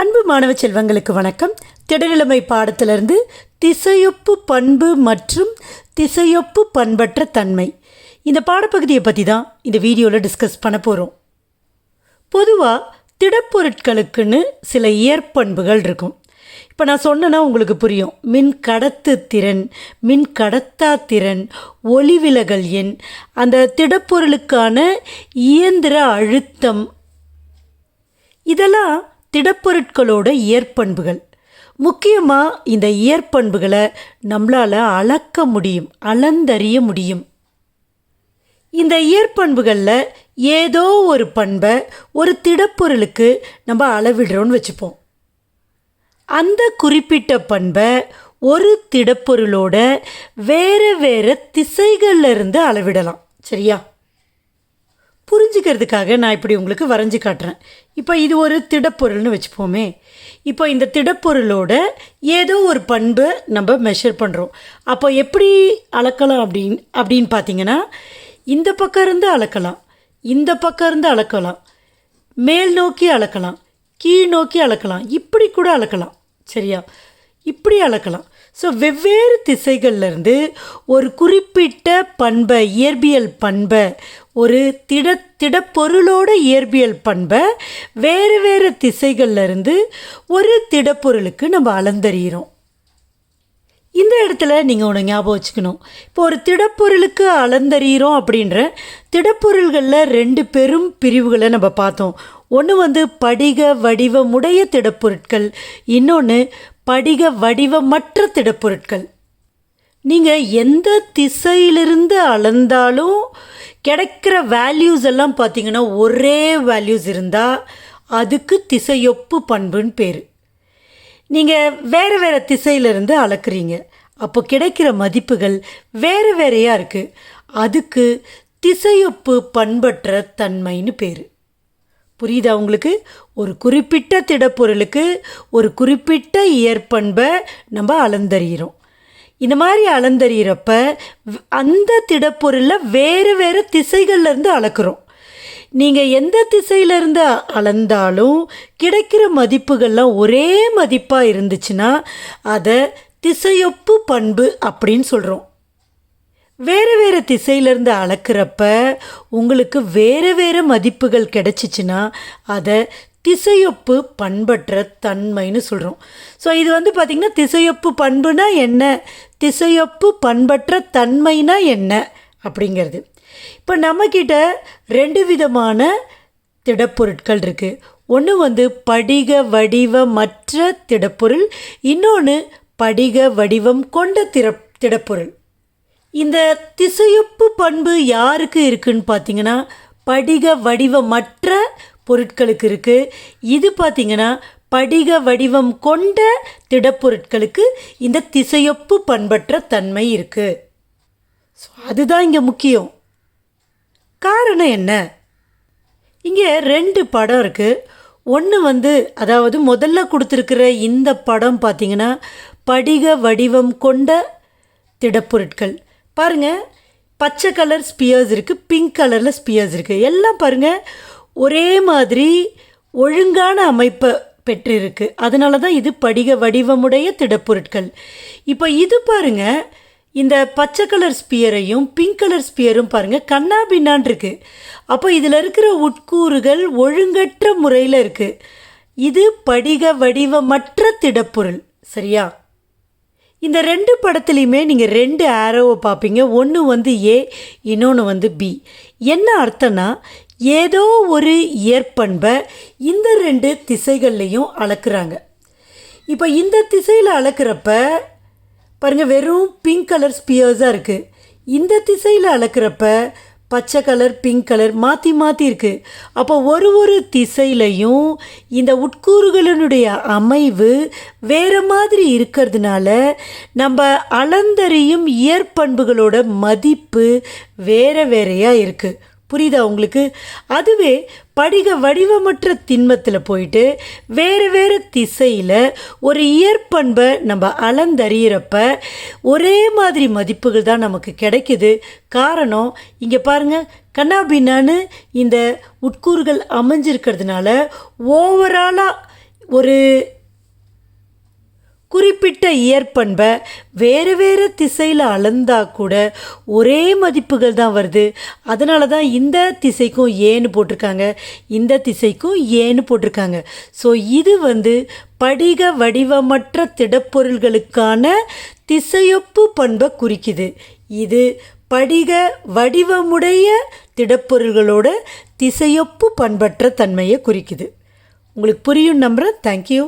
அன்பு மாணவ செல்வங்களுக்கு வணக்கம். திடநிலைமை பாடத்திலிருந்து திசையொப்பு பண்பு மற்றும் திசையொப்பு பண்பற்ற தன்மை. இந்த பாடப்பகுதியை பற்றி தான் இந்த வீடியோவில் டிஸ்கஸ் பண்ண போகிறோம் பொதுவாக திடப்பொருட்களுக்குன்னு சில இயற்பண்புகள் இருக்கும். இப்போ நான் சொன்னேன்னா உங்களுக்கு புரியும். மின் கடத்து திறன் மின் கடத்தா திறன் ஒளிவிலகல் எண் அந்த திடப்பொருளுக்கான இயந்திர அழுத்தம். இதெல்லாம் திடப்பொருட்களோட இயற்பண்புகள். முக்கியமாக இந்த இயற்பண்புகளை நம்மளால் அளக்க முடியும் அளந்தறிய முடியும். இந்த இயற்பண்புகளில் ஏதோ ஒரு பண்பை ஒரு திடப்பொருளுக்கு நம்ம அளவிடுறோன்னு வச்சுப்போம். அந்த குறிப்பிட்ட பண்பை ஒரு திடப்பொருளோட வேறு வேறு திசைகளில் இருந்து அளவிடலாம். சரியா? புரிஞ்சுக்கிறதுக்காக நான் இப்படி உங்களுக்கு வரைஞ்சி காட்டுறேன். இப்போ இது ஒரு திடப்பொருள்னு வச்சுப்போமே. இப்போ இந்த திடப்பொருளோட ஏதோ ஒரு பண்பை நம்ம மெஷர் பண்ணுறோம் அப்போ எப்படி அளக்கலாம் அப்படின்னு அப்படின்னு பார்த்தீங்கன்னா இந்த பக்கம் இருந்து அளக்கலாம் இந்த பக்கம் இருந்து அளக்கலாம் மேல் நோக்கி அளக்கலாம் கீழ் நோக்கி அளக்கலாம் இப்படி கூட அளக்கலாம் சரியா? இப்படி அளக்கலாம். ஸோ வெவ்வேறு திசைகள்லேருந்து ஒரு குறிப்பிட்ட பண்பை இயற்பியல் பண்பை ஒரு திட திடப்பொருளோட இயற்பியல் பண்பை வேறு வேறு திசைகள்லேருந்து ஒரு திடப்பொருளுக்கு நம்ம அளந்தறிகிறோம். இந்த இடத்துல நீங்கள் ஒன்று ஞாபகம் வச்சுக்கணும். இப்போ ஒரு திடப்பொருளுக்கு அளந்தறிகிறோம் அப்படின்ற திடப்பொருள்களில் ரெண்டு பெரும் பிரிவுகளை நம்ம பார்த்தோம். ஒன்று வந்து படிக வடிவமுடைய திடப்பொருட்கள் இன்னொன்று படிக வடிவமற்ற திடப்பொருட்கள். நீங்கள் எந்த திசையிலிருந்து அளந்தாலும் கிடைக்கிற வேல்யூஸ் எல்லாம் பார்த்தீங்கன்னா ஒரே வேல்யூஸ் இருந்தால் அதுக்கு திசையொப்பு பண்புன்னு பேர். நீங்கள் வேறு வேறு திசையிலிருந்து அளக்குறீங்க. அப்போ கிடைக்கிற மதிப்புகள் வேறு வேறையாக இருக்குது அதுக்கு திசையொப்பு பண்பற்ற தன்மைன்னு பேர். புரியுதா உங்களுக்கு? ஒரு குறிப்பிட்ட திடப்பொருளுக்கு ஒரு குறிப்பிட்ட இயற்பண்பை நம்ம அளந்தறிகிறோம் இந்த மாதிரி அளந்தறிகிறப்ப அந்த திடப்பொருளில் வேறு வேறு திசைகள்லேருந்து அளக்குறோம். நீங்கள் எந்த திசையிலேருந்து அளந்தாலும் கிடைக்கிற மதிப்புகள்லாம் ஒரே மதிப்பாக இருந்துச்சுன்னா அதை திசையொப்பு பண்பு அப்படின்னு சொல்கிறோம் வேறு வேறு திசையிலேருந்து அளக்கிறப்ப உங்களுக்கு வேறு வேறு மதிப்புகள் கிடச்சிச்சின்னா அதை திசையொப்பு பண்பற்ற தன்மைன்னு சொல்கிறோம் ஸோ இது வந்து பார்த்திங்கன்னா திசையொப்பு பண்புனா என்ன? திசையொப்பு பண்பற்ற தன்மைனா என்ன? அப்படிங்கிறது. இப்போ நம்மக்கிட்ட ரெண்டு விதமான திடப்பொருட்கள் இருக்குது ஒன்று வந்து படிக வடிவமற்ற திடப்பொருள் இன்னொன்று படிக வடிவம் கொண்ட திற திடப்பொருள். இந்த திசையொப்பு பண்பு யாருக்கு இருக்குன்னு பார்த்தீங்கன்னா படிக வடிவமற்ற பொருட்களுக்கு இருக்குது இது பார்த்திங்கன்னா படிக வடிவம் கொண்ட திடப்பொருட்களுக்கு இந்த திசையொப்பு பண்பற்ற தன்மை இருக்குது ஸோ அதுதான் இங்கே முக்கியம். காரணம் என்ன? இங்கே ரெண்டு படம் இருக்குது ஒன்று வந்து அதாவது முதல்ல கொடுத்துருக்கிற இந்த படம் பார்த்தீங்கன்னா படிக வடிவம் கொண்ட திடப்பொருட்கள். பாருங்கள் பச்சை கலர் ஸ்பியர்ஸ் இருக்குது பிங்க் கலரில் ஸ்பியர்ஸ் இருக்குது எல்லாம் பாருங்கள் ஒரே மாதிரி ஒழுங்கான அமைப்பை பெற்றிருக்கு. அதனால தான் இது படிக வடிவமுடைய திடப்பொருட்கள். இப்போ இது பாருங்க இந்த பச்சை கலர் ஸ்பியரையும் பிங்க் கலர் ஸ்பியரும் பாருங்கள் கண்ணா பின்னான் இருக்குது அப்போ இதில் இருக்கிற உட்கூறுகள் ஒழுங்கற்ற முறையில் இருக்குது இது படிக வடிவமற்ற திடப்பொருள் சரியா? இந்த ரெண்டு படத்துலையுமே நீங்கள் ரெண்டு ஆரோவை பார்ப்பீங்க ஒன்று வந்து ஏ இன்னொன்று வந்து பி என்ன அர்த்தம்னா ஏதோ ஒரு இயற்பண்பை இந்த ரெண்டு திசைகள்லையும் அளக்குறாங்க. இப்போ இந்த திசையில் அளக்கிறப்ப பாருங்கள் வெறும் பிங்க் கலர் ஸ்பியர்ஸாக இருக்குது இந்த திசையில் அளக்கிறப்ப பச்சை கலர் பிங்க் கலர் மாற்றி மாற்றி இருக்குது அப்போ ஒரு ஒரு திசையிலையும் இந்த உட்கூறுகளினுடைய அமைவு வேறு மாதிரி இருக்கிறதுனால நம்ம அளந்தறியும் இயற்பண்புகளோட மதிப்பு வேறு வேறையாக இருக்குது புரியுதா உங்களுக்கு? அதுவே படிக வடிவமற்ற திண்மத்தில் போயிட்டு வேறு வேறு திசையில் ஒரு இயற்பண்பை நம்ம அளந்தறியிறப்ப ஒரே மாதிரி மதிப்புகள் தான் நமக்கு கிடைக்குது. காரணம் இங்கே பாருங்கள் கண்ணாபின்னான்னு இந்த உட்கூறுகள் அமைஞ்சிருக்கிறதுனால ஓவராலாக ஒரு குறிப்பிட்ட இயற்பண்பை வேறு வேறு திசையில் அளந்தா கூட ஒரே மதிப்புகள் தான் வருது. அதனால தான் இந்த திசைக்கும் ஏன்னு போட்டிருக்காங்க இந்த திசைக்கும் ஏன்னு போட்டிருக்காங்க. ஸோ இது வந்து படிக வடிவமற்ற திடப்பொருள்களுக்கான திசையொப்பு பண்பை குறிக்குது. இது படிக வடிவமுடைய திடப்பொருள்களோட திசையொப்பு பண்பற்ற தன்மையை குறிக்குது. உங்களுக்கு புரியும் நம்புகிறேன் தேங்க்யூ